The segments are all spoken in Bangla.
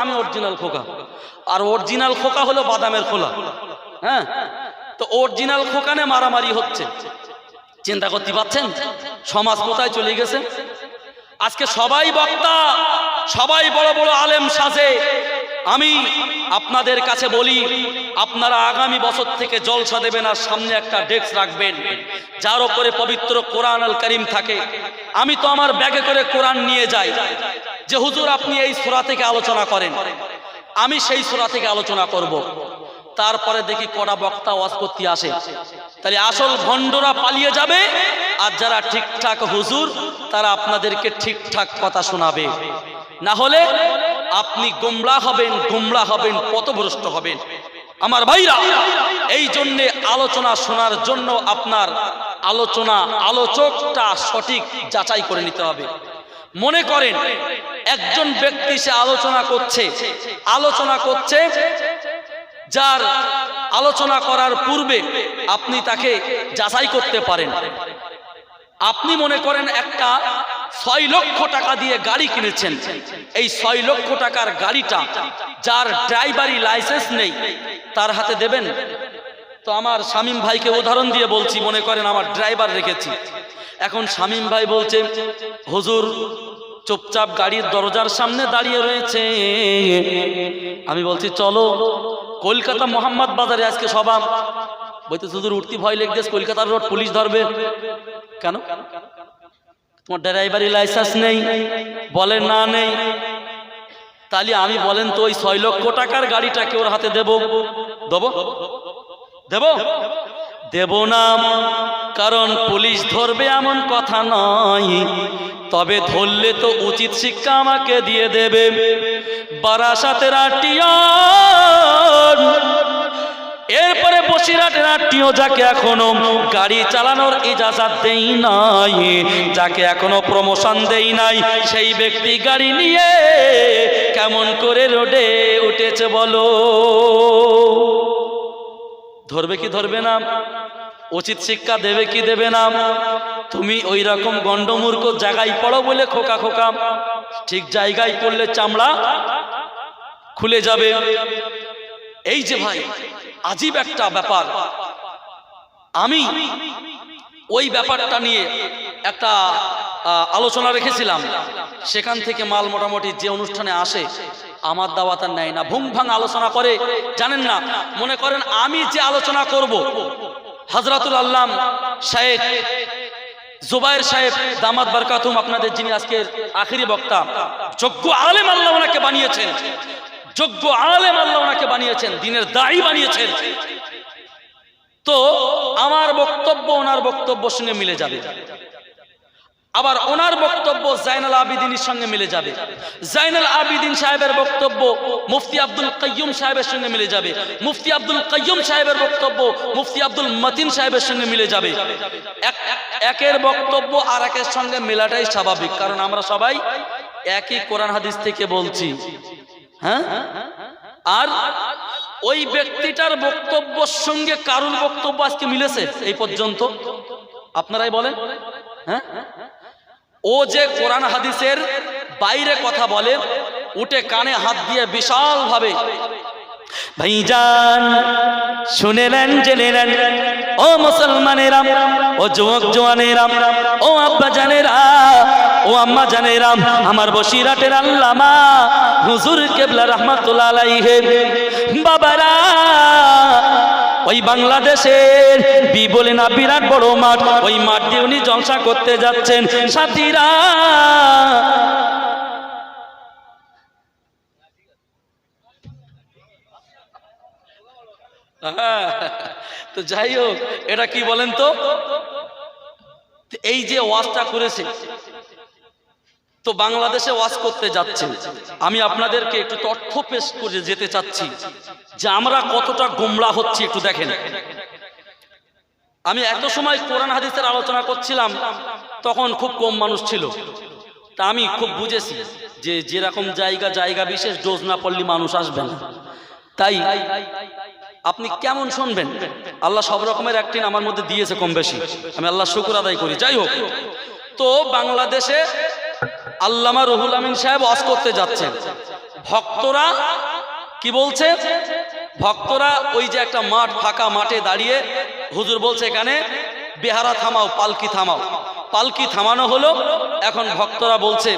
আমি অরিজিনাল খোকা। আর অরিজিনাল খোকা হলো বাদামের খোলা। হ্যাঁ? তো অরিজিনাল খোকানে মারামারি হচ্ছে। চিন্তা করতে পারছেন? সমাজ কোথায় চলে গেছে? আজকে সবাই বক্তা, সবাই বড় বড় আলেম সাজে। আমি আপনাদের কাছে বলি, আপনারা আগামী বছর থেকে জলসা দেবেন আর সামনে একটা ডেস্ক রাখবেন, যার ওপরে পবিত্র কোরআন আল করিম থাকে। আমি তো আমার ব্যাগে করে কোরআন নিয়ে যাই। যে হুজুর আপনি এই সোরা থেকে আলোচনা করেন, আমি সেই সোরা থেকে আলোচনা করব। তারপরে দেখি কড়া বক্তা ওয়াজ করতে আসে। তাহলে আসল ভণ্ডরা পালিয়ে যাবে, আর যারা ঠিকঠাক হুজুর, তারা আপনাদেরকে ঠিকঠাক কথা শোনাবে। না হলে আপনি গোমরা হবেন গোমরা হবেন, পথভ্রষ্ট হবেন। আমার ভাইরা, এই জন্যে আলোচনা শোনার জন্য আপনার আলোচনা, আলোচকটা সঠিক যাচাই করে নিতে হবে। মনে করেন, একজন ব্যক্তি সে আলোচনা করছে আলোচনা করছে, যার আলোচনা করার পূর্বে আপনি তাকে যাচাই করতে পারেন। আপনি মনে করেন একটা ছয় লক্ষ টাকা দিয়ে গাড়ি কিনেছেন। এই ছয় লক্ষ টাকার গাড়িটা যার ড্রাইভারি লাইসেন্স নেই, তার হাতে দেবেন? তো আমার শামীম ভাইকে উদাহরণ দিয়ে বলছি, মনে করেন আমার ড্রাইভার রেখেছি। এখন শামীম ভাই বলছে, হুজুর, চুপচাপ গাড়ির দরজার সামনে দাঁড়িয়ে রয়েছে। আমি বলছি, চলো, কলকাতা মোহাম্মদ বাজারে আজকে সবাম বলতে শুধু উঠতি ভয় লেগেছে কলকাতার রোড পুলিশ ধরবে। কেন? তোমার ড্রাইভারি লাইসেন্স নেই, বলে না নেই। তাহলে আমি বলেন তো, ওই ছয় লক্ষ টাকার গাড়িটাকে ওর হাতে দেব? দেব? দেব? দেব না, কারণ পুলিশ ধরবে এমন কথা নয়। তবে ধরলে তো উচিত শিক্ষা আমাকে দিয়ে দেবে। বারাসাতের আটিয়ন এরপরে বসিরহাটের আত্মীয় যাকে এখনও গাড়ি চালানোর ইজাজত দেই নাই, যাকে এখনও প্রমোশন দেই নাই, সেই ব্যক্তি গাড়ি নিয়ে কেমন করে রোডে উঠেছে বলো? ধরবে কি ধরবে না? উচিত শিক্ষা দেবে কি দেবে না? তুমি ওই রকম গন্ডমূর্খ জায়গায় পড়ো বলে খোকা খোকা। ঠিক জায়গায় পড়লে চামড়া খুলে যাবে। এই যে ভাই, আজীব একটা ব্যাপার। আমি ওই ব্যাপারটা নিয়ে একটা আলোচনা রেখেছিলাম। সেখান থেকে মাল মোটামুটি যে অনুষ্ঠানে আসে, আমার দাওয়াত আর নেয় না। ভুং ভাং আলোচনা করে, জানেন না, মনে করেন আমি যে আলোচনা করব, হজরতুল আল্লাম শাহেদ জুবাইর সাহেব, দামাত বারকাতুম আপনাদের যিনি আজকের আখিরি বক্তা, যোগ্য আলেম আল্লাহ ওনাকে বানিয়েছেন। যোগ্য আলেম আল্লাহ ওনাকে বানিয়েছেন, দিনের দায়ী বানিয়েছেন। তো, আমার বক্তব্য, ওনার বক্তব্য সঙ্গে মিলে যাবে। আবার ওনার বক্তব্য জাইনাল আবিদিনের সঙ্গে মিলে যাবে। জাইনাল আবিদিন সাহেবের বক্তব্য মুফতি আব্দুল কাইয়ুম সাহেবের সঙ্গে মিলে যাবে। মুফতি আব্দুল কাইয়ুম সাহেবের বক্তব্য মুফতি আব্দুল মতিন সাহেবের সঙ্গে মিলে যাবে। এক- একের বক্তব্য আর একের সঙ্গে মেলাটাই স্বাভাবিক, কারণ আমরা সবাই একই কোরআন হাদিস থেকে বলছি। হ্যাঁ? আর ওই ব্যক্তিটার বক্তব্যর সঙ্গে কারুর বক্তব্য আজকে মিলেছে এই পর্যন্ত? আপনারাই বলেন। হ্যাঁ? ও যে কোরআন হাদিসের বাইরে কথা বলে, উঠে কানে হাত দিয়ে বিশাল ভাবে ভাইজান শুনেলেন জেনেলেন ও মুসলমানেরা, ও যুবক জোয়ানেরা, ও আব্বা জানেরা, ও আম্মা জানেরা, আমার বসিরাটের আল্লামা হুজুর কেবলা রহমাতুল্লাহ আলাইহি বাবারা ওই বাংলাদেশের বি বলে না বিরাট বড় মাঠ। ওই মাঠ দিয়ে উনি জলসা করতে যাচ্ছেন। সাথীরা! হ্যাঁ, তো যাই হোক এটা কি বলেন তো? এই যে ওয়াজটা করেছে তো বাংলাদেশে ওয়াজ করতে যাচ্ছে আমি আপনাদেরকে একটু তথ্য পেশ করে যেতে চাচ্ছি। যে আমরা কতটা গোমরা হচ্ছি একটু দেখেন। আমি এত সময় কোরআন হাদিসের আলোচনা করছিলাম, তখন খুব কম মানুষ ছিল। তা আমি খুব বুঝেছি যে যেরকম জায়গা জায়গা বিশেষ, ডোজ না পড়লে মানুষ আসবে না। তাই আপনি কেমন শুনবেন? আল্লাহ সব রকমের একটিন আমার মধ্যে দিয়েছে কম বেশি। আমি আল্লাহ শুকুর আদায় করি। যাই হোক, তো বাংলাদেশে আল্লামা রুহুল আমিন সাহেব ওয়াজ করতে যাচ্ছেন। ভক্তরা কি বলছে? ভক্তরা ওই যে একটা মাঠ, ফাঁকা মাঠে দাঁড়িয়ে হুজুর বলছে এখানে, বেহারা থামাও, পালকি থামাও। পালকি থামানো হলো, এখন ভক্তরা বলছে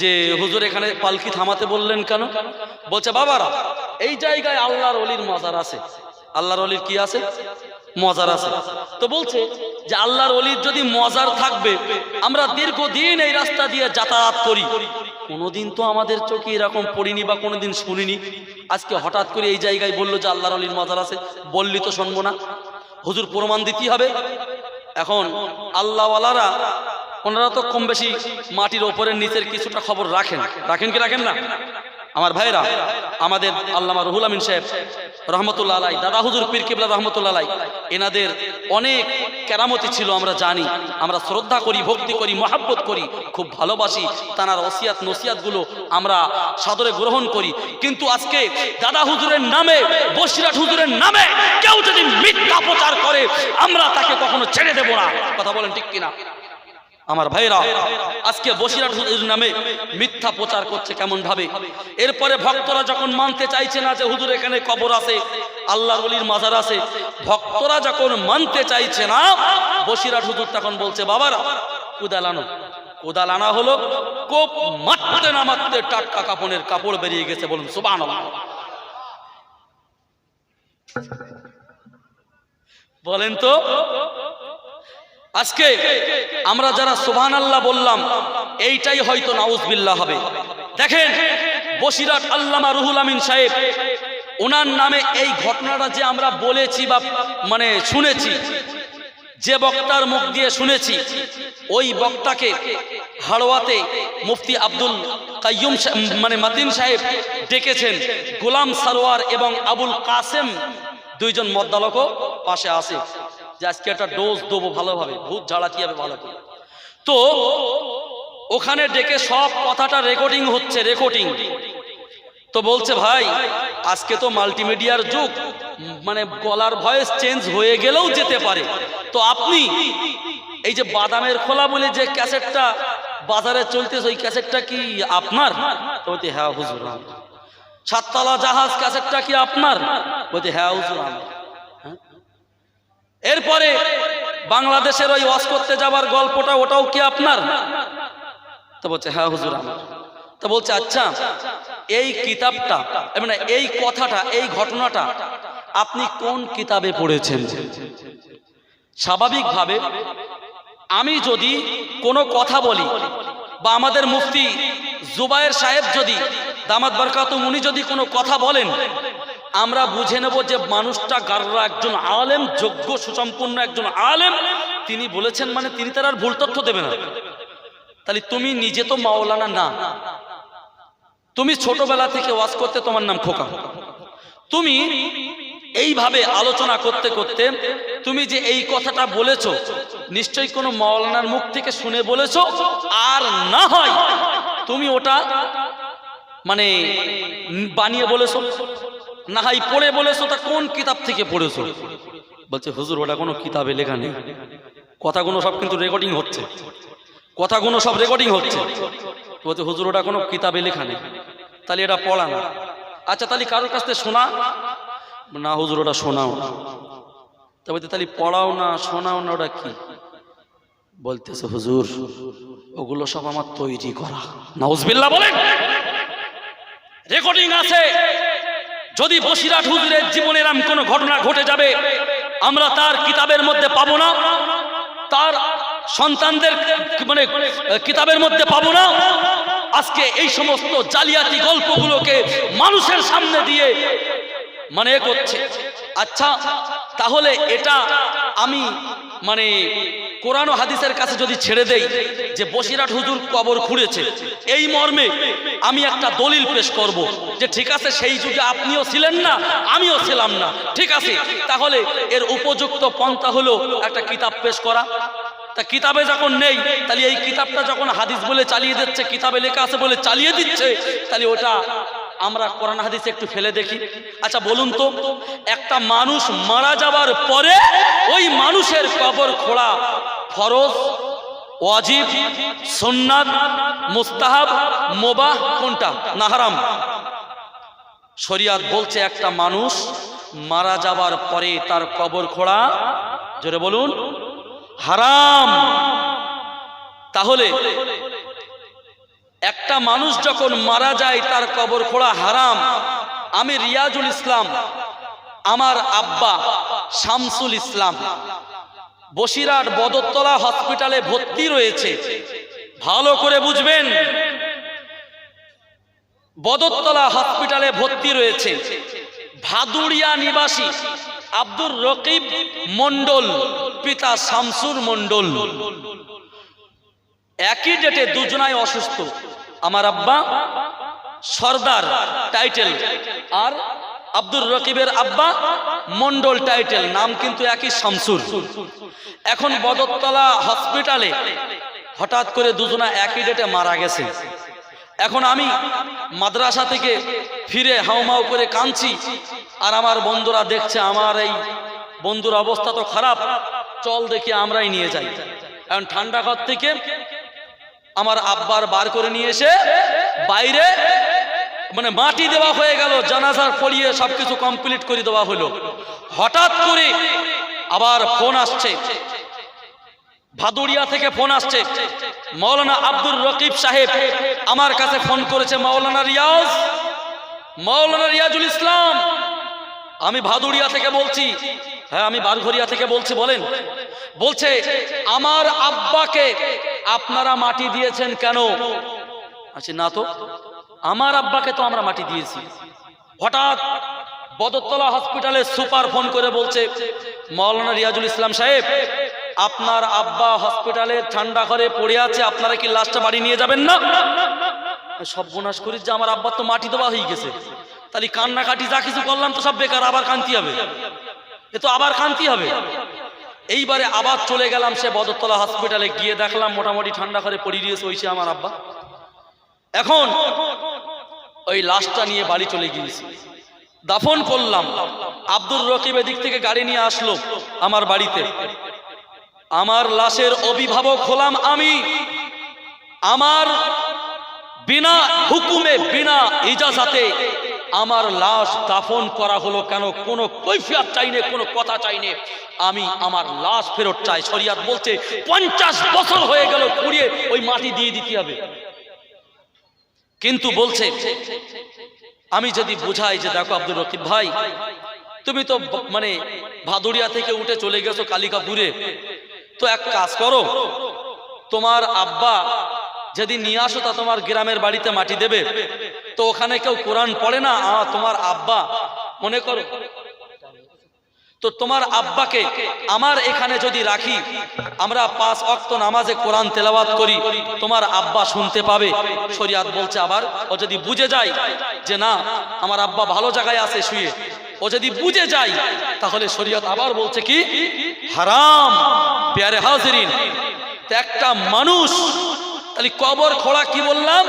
যে হুজুর এখানে পালকি থামাতে বললেন কেন? বলছে, বাবারা, এই জায়গায় আল্লাহর অলির মজার আছে। আল্লাহর অলির কি আছে? মজার আছে। তো বলছে যে আল্লাহর অলির যদি মজার থাকবে, আমরা দীর্ঘদিন এই রাস্তা দিয়ে যাতায়াত করি। কোনোদিন তো আমাদের চোখে এরকম পড়িনি বা কোনোদিন শুনিনি। আজকে হঠাৎ করে এই জায়গায় বলল যে আল্লাহর অলির মজার আছে বললি তো শুনব না। হুজুর প্রমাণ দিতেই হবে। এখন আল্লাহওয়ালারা, ওনারা তো কম বেশি মাটির ওপরের নিচের কিছুটা খবর রাখেন। রাখেন কি রাখেন না? আমার ভাইরা আমাদের আল্লামা রুহুল আমিন সাহেব রহমতুল্লাহ আলাই দাদা হুজুর পীর কিবলা রহমতুল্লাহ আলাই এনাদের অনেক কেরামতি ছিল, আমরা জানি। আমরা শ্রদ্ধা করি, ভক্তি করি, মহাব্বত করি, খুব ভালোবাসি। তানার ওসিয়াত, নসিয়াতগুলো আমরা সাদরে গ্রহণ করি। কিন্তু আজকে দাদা হুজুরের নামে, বসিরাট হুজুরের নামে কেউ যদি মিথ্যা প্রচার করে, আমরা তাকে কখনো ছেড়ে দেব না। কথা বলেন ঠিক কিনা? আমার ভাইরা আজকে বসিরাট হুজুর নামে মিথ্যা প্রচার করছে কেমন ভাবে এরপরে ভক্তরা যখন মানতে চাইছে না যে হুজুর এখানে কবর আছে, আল্লাহর অলির মাজার আছে, ভক্তরা যখন মানতে চাইছে না বসিরাট হুজুর তখন বলছে, বাবারা, কুদাল আনো। কোদাল আনা হলো, কোপ মারতে না মারতে টাটকা কাপড়ের কাপড় বেরিয়ে গেছে, বলুন সুবান বলেন তো আজকে আমরা যারা সুবহান আল্লাহ বললাম, এইটাই হয়তো নাউজবিল্লাহ হবে। দেখেন বসিরাট আল্লামা রুহুল আমিন সাহেব ওনার নামে এই ঘটনাটা যে আমরা বলেছি বা মানে শুনেছি, যে বক্তার মুখ দিয়ে শুনেছি, ওই বক্তাকে হাড়োয়াতে মুফতি আব্দুল কাইয়ুম মানে মাতিন সাহেব ডেকেছেন, গোলাম সারোয়ার এবং আবুল কাসেম দুইজন মদ্দালকও পাশে আছে। যে আজকে একটা ডোজ দেবো ভালোভাবে, ভূত ঝাড়া কি হবে ভালো করে তো ওখানে ডেকে সব কথাটা রেকর্ডিং হচ্ছে রেকর্ডিং তো বলছে, ভাই, আজকে তো মাল্টিমিডিয়ার যুগ মানে গলার ভয়েস চেঞ্জ হয়ে গেলেও যেতে পারে। তো আপনি এই যে বাদামের খোলা বলে যে ক্যাসেটটা বাজারে চলতেছে, ওই ক্যাসেটটা কি আপনার? বলতে হ্যাঁ হুজুর সাততলা জাহাজ ক্যাসেটটা কি আপনার? বলতে হ্যাঁ হুজুর আমার। এরপরে বাংলাদেশের ওই ওয়াজ করতে যাবার গল্পটা, ওটাও কি আপনার? তো বলছে হ্যাঁ হুজুর আমার। তো বলছে আচ্ছা এই কিতাবটা মানে এই কথাটা, এই ঘটনাটা আপনি কোন কিতাবে পড়েছেন? স্বাভাবিকভাবে আমি যদি কোনো কথা বলি, বা আমাদের মুফতি জুবায়ের সাহেব যদি, দামাত বরকাত উনি যদি কোনো কথা বলেন আমরা বুঝে নেব যে মানুষটা গাররা একজন আলেম, যোগ্য, সুসম্পন্ন একজন আলেম। তিনি বলেছেন মানে তিনি তার আর ভুল তথ্য দেবে না। তাহলে তুমি নিজে তো মাওলানা না। তুমি ছোটবেলা থেকে ওয়াজ করতে তোমার নাম খোকা। তুমি এইভাবে আলোচনা করতে করতে তুমি যে এই কথাটা বলেছ, নিশ্চয়ই কোনো মাওলানার মুখ থেকে শুনে বলেছ, আর না হয় তুমি ওটা মানে বানিয়ে বলেছ। না হয় পড়ে বলেছ তা কোন কিতাব থেকে পড়েছো? বলছে, হুজুর, ওটা কোনো কিতাবে লেখা নেই। কথাগুলো সব কিন্তু রেকর্ডিং হচ্ছে। কথাগুলো সব রেকর্ডিং হচ্ছে। বলছে, হুজুর, ওটা কোনো কিতাবে লেখা নেই। তাহলে এটা পড়া না। আচ্ছা তাহলে কারোর কাছ থেকে শোনা? না হুজুর, ওটা শোনাও না। তবে তাহলে পড়াও না, শোনাও না, ওটা কি? বলতেছে, হুজুর, ওগুলো সব আমার তৈরি করা। নাউজবিল্লাহ বলেন। রেকর্ডিং আছে। যদি বসিরাট হুজুরের জীবনের এরম কোনো ঘটনা ঘটে যাবে, আমরা তার কিতাবের মধ্যে পাবো না, তার সন্তানদের মানে কিতাবের মধ্যে পাবো না। আজকে এই সমস্ত জালিয়াতি গল্পগুলোকে মানুষের সামনে দিয়ে মানে করছে। আচ্ছা তাহলে এটা আমি মানে কোরআন হাদিসের কাছে যদি ছেড়ে দেই যে বসিরাট হুজুর কবর খুঁড়েছে, এই মর্মে আমি একটা দলিল পেশ করব যে ঠিক আছে, সেই যুগে আপনিও ছিলেন না, আমিও ছিলাম না। ঠিক আছে, তাহলে এর উপযুক্ত পন্থা হলো একটা কিতাব পেশ করা। তা কিতাবে যখন নেই, তাহলে এই কিতাবটা যখন হাদিস বলে চালিয়ে দিচ্ছে, কিতাবে লেখা আছে বলে চালিয়ে দিচ্ছে, তাহলে ওটা আমরা কোরআন হাদিসে একটু ফেলে দেখি। আচ্ছা বলুন তো, একটা মানুষ মারা যাবার পরে ওই মানুষের কবর খোঁড়া ফরজ, ওয়াজিব, সুন্নাত, মুস্তাহাব, মোবাহ কোনটা? না হারাম। শরিয়াত বলছে একটা মানুষ মারা যাবার পরে তার কবর খোঁড়া, জোরে বলুন, হারাম। তাহলে একটা মানুষ যখন মারা যায় তার কবর খোঁড়া হারাম। আমি রিয়াজুল ইসলাম, আমার আব্বা শামসুল ইসলাম বসিরহাট বদরতলা হসপিটালে ভর্তি রয়েছে। ভালো করে বুঝবেন। বদরতলা হসপিটালে ভর্তি রয়েছে। ভাদুড়িয়া নিবাসী আব্দুর রকিব মন্ডল পিতা শামসুর মন্ডল একই ডেটে দুজনাই অসুস্থ। আমার আব্বা সর্দার টাইটেল, আর আব্দুর রকিবের আব্বা, মন্ডল টাইটেল, নাম কিন্তু একই শামসুর। এখন বদরতলা হসপিটালে হঠাৎ করে দুজনা একই ডেটে মারা গেছে। এখন আমি মাদ্রাসা থেকে ফিরে হাউমাউ করে কাঁদছি আর আমার বন্ধুরা দেখছে আমার এই বন্ধুর অবস্থা তো খারাপ। চল দেখি আমরাই নিয়ে যাই। এখন ঠান্ডা ঘর থেকে আমার আব্বার বার করে নিয়ে এসে বাইরে মানে মাটি দেওয়া হয়ে গেল, জানাজার পড়িয়ে সবকিছু কমপ্লিট করে দেওয়া হলো। হঠাৎ করে আবার ফোন আসছে। ভাদুড়িয়া থেকে ফোন আসছে। মৌলানা আব্দুর রকিব সাহেব আমার কাছে ফোন করেছে, মৌলানা রিয়াজ, মৌলানা রিয়াজুল ইসলাম, আমি ভাদুড়িয়া থেকে বলছি। হ্যাঁ আমি বারঘরিয়া থেকে বলছি, বলেন। বলছে, আমার আব্বাকে আপনারা মাটি দিয়েছেন কেন? আচ্ছা না তো। আমার আব্বাকে তো আমরা মাটি দিয়েছি। হঠাৎ বদরতলা হসপিটালে সুপার ফোন করে বলছে, মৌলানা রিয়াজুল ইসলাম সাহেব, আপনার আব্বা হসপিটালে ঠান্ডা ঘরে পড়ে আছে, আপনারা কি লাশটা বাড়ি নিয়ে যাবেন না? সব সর্বনাশ করি যে আমার আব্বার তো মাটি দেওয়া হয়ে গেছে। তাহলে কান্নাকাটি যা কিছু করলাম তো সব বেকার, আবার কান্তি হবে? এ তো আবার কান্তি হবে? এইবারে আবার চলে গেলাম সে বদরতলা হসপিটালে, গিয়ে দেখলাম মোটামুটি ঠান্ডা ঘরে পড়ে দিয়েছে ওইসে আমার আব্বা। এখন ওই লাশটা নিয়ে বাড়ি চলে গিয়েছি। দাফন করলাম। আব্দুর রকিব এদিক থেকে গাড়ি নিয়ে আসলো আমার বাড়িতে। আমার লাশের অভিভাবক হলাম আমি। আমার বিনা হুকুমে, বিনা ইজাজাতে আমার লাশ দাফন করা হলো কেন? কোনো কৈফিয়ত চাইনে, কোনো কথা চাইনে। আমি আমার লাশ ফেরত চাই। শরিয়াত বলছে, পঞ্চাশ বছর হয়ে গেল কুড়িয়ে ওই মাটি দিয়ে দিতে হবে। কিন্তু বলছে, আমি যদি বুঝাই যে দেখো আব্দুর রকিব ভাই, তুমি তো মানে ভাদুরিয়া থেকে উঠে চলে গেছো কালিকাপুরে। তো এক কাজ করো, তোমার আব্বা যদি নিয়ে আসো তা তোমার গ্রামের বাড়িতে মাটি দেবে। তো ওখানে কেউ কোরআন পড়ে না তোমার আব্বা মনে করো তো তোমার আব্বাকে আমার এখানে যদি রাখি, আমরা পাঁচ অক্ত নামাজে কোরআন তেলাওয়াত করি, তোমার আব্বা শুনতে পাবে। শরিয়াত বলছে আবার, ও যদি বুঝে যায় যে না, আমার আব্বা ভালো জায়গায় আছে শুয়ে, ও যদি বুঝে যায়, তাহলে শরিয়ত আবার বলছে কি? হারাম, পেয়ারে হাজিরিন। একটা মানুষ, তাহলে কবর খোড়া কি বললাম?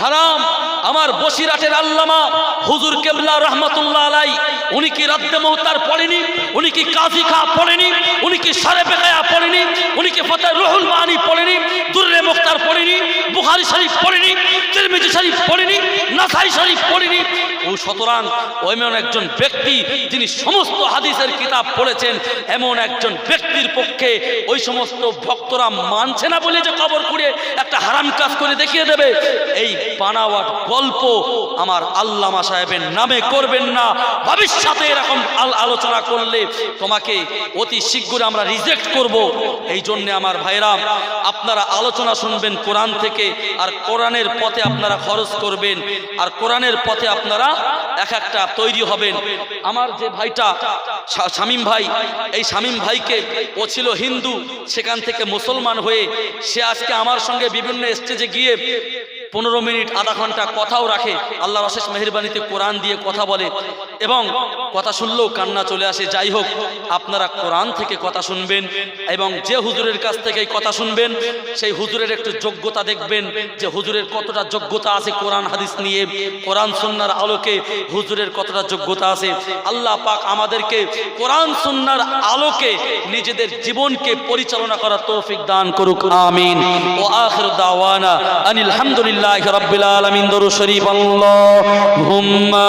হারাম। আমার বসিরাটের আল্লামা হুজুর কেবলা রহমতুল্লাহ আলাই, উনি কি রাদ্দে মৌতার পড়েনি? উনি কি কাজী খা পড়েনি? উনি কি সারে বেকায়া পড়েনি? উনি কি ফতে রহুল মানি পড়েনি? দুর্রে মুক্তার পড়েনি? বুখারি শরীফ পড়েনি? তিরমিজি শরীফ পড়েনি? নাসাই শরীফ পড়েনি। ও সুতরাং এমন একজন ব্যক্তি যিনি সমস্ত হাদিসের কিতাব পড়েছেন, এমন একজন ব্যক্তির পক্ষে ওই সমস্ত ভক্তরা মানছে না বলে যে কবর করে একটা হারাম কাজ করে দেখিয়ে দেবে। এই বানাওয়াট গল্প আমার আল্লামা সাহেবের নামে করবেন না। ভবিষ্যতে এরকম আল- আলোচনা করলে তোমাকে অতি শীঘ্র আমরা রিজেক্ট করব। এই জন্য আমার ভাইরা আপনারা আলোচনা শুনবেন কোরআন থেকে, আর কোরআনের পথে আপনারা খরচ করবেন। আর কোরআনের পথে আপনারা এক একটা তৈরি হবেন। আমার যে ভাইটা শামীম ভাই, এই শামীম ভাইকে, ও ছিল হিন্দু, সেখান থেকে মুসলমান হয়ে সে আজকে আমার সঙ্গে বিভিন্ন স্টেজে গিয়ে পনেরো মিনিট, আধা ঘণ্টা কথাও রাখে। আল্লাহর অশেষ মেহরবানিতে কোরআন দিয়ে কথা বলে এবং কথা শুনলেও কান্না চলে আসে। যাই হোক, আপনারা কোরআন থেকে কথা শুনবেন এবং যে হুজুরের কাছ থেকে কথা শুনবেন, সেই হুজুরের একটু যোগ্যতা দেখবেন যে হুজুরের কতটা যোগ্যতা আছে কোরআন, হাদিস নিয়ে। কোরআন, সুন্নার আলোকে হুজুরের কতটা যোগ্যতা আছে। আল্লাহ পাক আমাদেরকে কোরআন, সুন্নার আলোকে নিজেদের জীবনকে পরিচালনা করার তৌফিক দান করুক। আমিন। ও আখির দাওয়ানা আনিল হামদুলিল্লাহি রাব্বিল আলামিন দরুদ শরীফ আল্লাহুম্মা